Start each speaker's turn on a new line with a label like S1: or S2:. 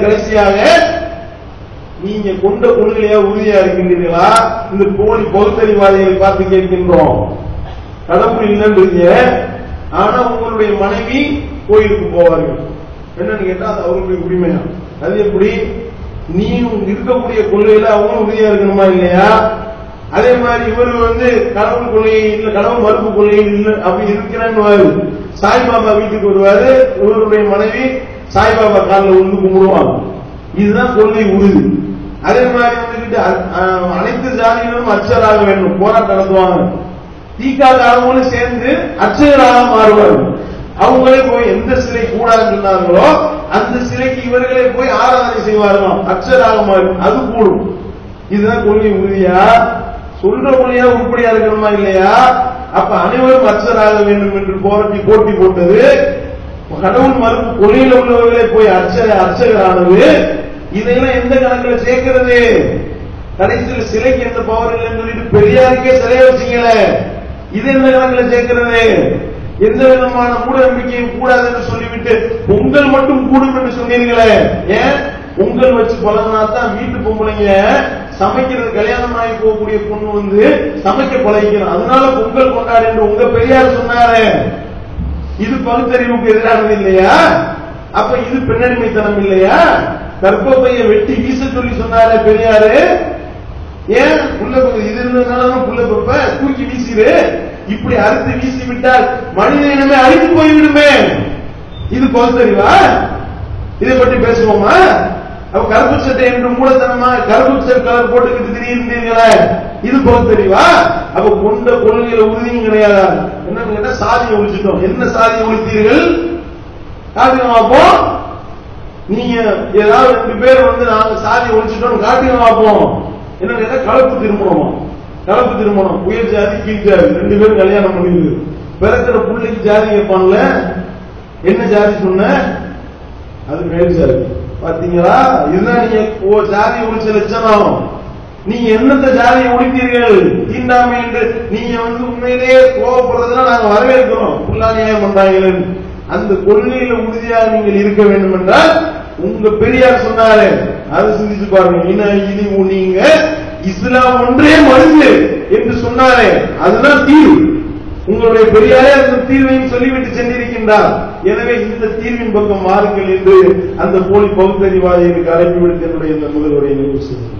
S1: கடைசியாக நீங்க கொண்ட கொள்கையா உறுதியா இருக்கின்றீர்களா? இந்த போலி பகுத்தறிவாதிகளை பார்த்து கேட்கின்றோம். கடவுள் இல்லைன்றீங்க ஆனா உங்களுடைய மனைவி கோயிலுக்கு போவார்கள். என்னன்னு கேட்டா அது அவர்களுடைய உரிமையா அது எப்படி? நீ இருக்கக்கூடிய கொள்கையில அவங்களும் உறுதியா இருக்கணுமா இல்லையா? அதே மாதிரி இவர் வந்து கடவுள் கொள்கை இல்ல கடவுள் மறுப்பு கொள்கை இல்ல அப்படி இருக்கிறான்னு சாய்பாபா வீட்டுக்கு வருவாரு. இவருடைய மனைவி சாய்பாபா காலில் விழுந்து கும்பிடுவாங்க. இதுதான் கொள்கை உறுதி. அதே மாதிரி வந்துக்கிட்டு அனைத்து ஜாதிகளும் அச்சராக வேண்டும். போராட்டம் நடத்துவாங்க. தீக்காக அவங்களும் சேர்ந்து அச்சகராக மாறுவார்கள் அவங்களே போய் எந்த சிலை கூடாதுன்னு சொன்னாங்களோ அந்த சிலைக்கு இவர்களே போய் ஆராதனை செய்வார்களாம் அச்சராக மாறும். அது கூடும். இதுதான் கொள்கை உறுதியா? சொல்ற மொழியா உருப்படியா இருக்கணுமா இல்லையா? அப்ப அனைவரும் அச்சராக வேண்டும் என்று போராட்டி போட்டி போட்டது கடவுள் மறுப்பு கொள்கையில் உள்ளவர்களே போய் அர்ச்சக அர்ச்சகரானது இதையெல்லாம் எந்த கணக்குல சேர்க்கிறது? கடைசியில் சிலைக்கு எந்த பவர் இல்லைன்னு சொல்லிட்டு பெரியாருக்கே சிலைய வச்சீங்களே இது எந்த கணக்குல சேர்க்கிறது? எந்த விதமான மூட நம்பிக்கையும் கூடாதுன்னு சொல்லிவிட்டு பொங்கல் மட்டும் கூடும் என்று சொன்னீர்களே. ஏன்? பொங்கல் வச்சு பழகினா தான் வீட்டு பொம்பளைங்க சமைக்கிறது கல்யாணம் ஆகி போகக்கூடிய பொண்ணு வந்து சமைக்க பழகிக்கணும். அதனால பொங்கல் கொண்டாடு என்று உங்க பெரியார் சொன்னாரே. இது பகுத்தறிவுக்கு எதிரானது இல்லையா? அப்ப இது பெண்ணடிமைத்தனம் இல்லையா? கர்ப்பப்பைய வெட்டி வீச சொல்லி சொன்னாரே பெரியாரு. ஏன்? புள்ள இது இருந்ததுனால புள்ள பெப்ப தூக்கி வீசிடு இப்படி அறுத்து வீசி விட்டால் மனித இனமே அழிந்து போய்விடுமே. இது பகுத்தறிவா? இதை பற்றி பேசுவோமா? அப்ப கருப்பு சட்டை என்று மூலத்தனமா கருப்பு சட்டை கலர் போட்டுக்கிட்டு திரியிருந்தீங்களே இது பகுத்தறிவா? அப்ப கொண்ட கொள்கையில உறுதியும் கிடையாதா? என்ன கேட்டா சாதியை ஒழிச்சிட்டோம். என்ன சாதியை ஒழித்தீர்கள்? காட்டுங்க நீங்க ஏதாவது ரெண்டு பேர் வந்து நாங்க சாதி ஒழிச்சிட்டோம் காட்டுங்க பார்ப்போம் என்ன கேட்டா கலப்பு திருமணம். கலப்பு திருமணம். உயர் ஜாதி கீழ் ஜாதி. ரெண்டு பேரும் கல்யாணம் பண்ணிடுது பிறக்கிற பிள்ளைக்கு ஜாதி கேட்பான்ல என்ன ஜாதி சொன்ன? அது மேல் ஜாதி. பாத்தீங்களா? இதுதான் நீங்க ஓ ஜாதி ஒழிச்ச லட்சணம். நீங்க என்னத்த ஜாதியை ஒழித்தீர்கள் தீண்டாமை என்று நீங்க வந்து உண்மையிலேயே கோவப்படுறதுனா நாங்க வரவேற்கிறோம். புல்லா நியாயம் பண்றாங்களே அந்த கொள்கையில உறுதியாக நீங்கள் இருக்க வேண்டும் என்றால் உங்க பெரியார் சொன்னாரு அதை சிந்திச்சு பாருங்க. இன இனி நீங்க இஸ்லாம் ஒன்றே மருந்து என்று சொன்னாரே. அதுதான் தீர்வு. உங்களுடைய பெரியாரே அந்த தீர்வையும் சொல்லிவிட்டு சென்றிருக்கின்றார். எனவே இந்த தீர்வின் பக்கம் மாறுங்கள் என்று அந்த போலி பகுத்தறிவாதிகளுக்கு அழைப்பு விடுத்து என்னுடைய இந்த முதல்வரை நினைவு செய்கிறேன்.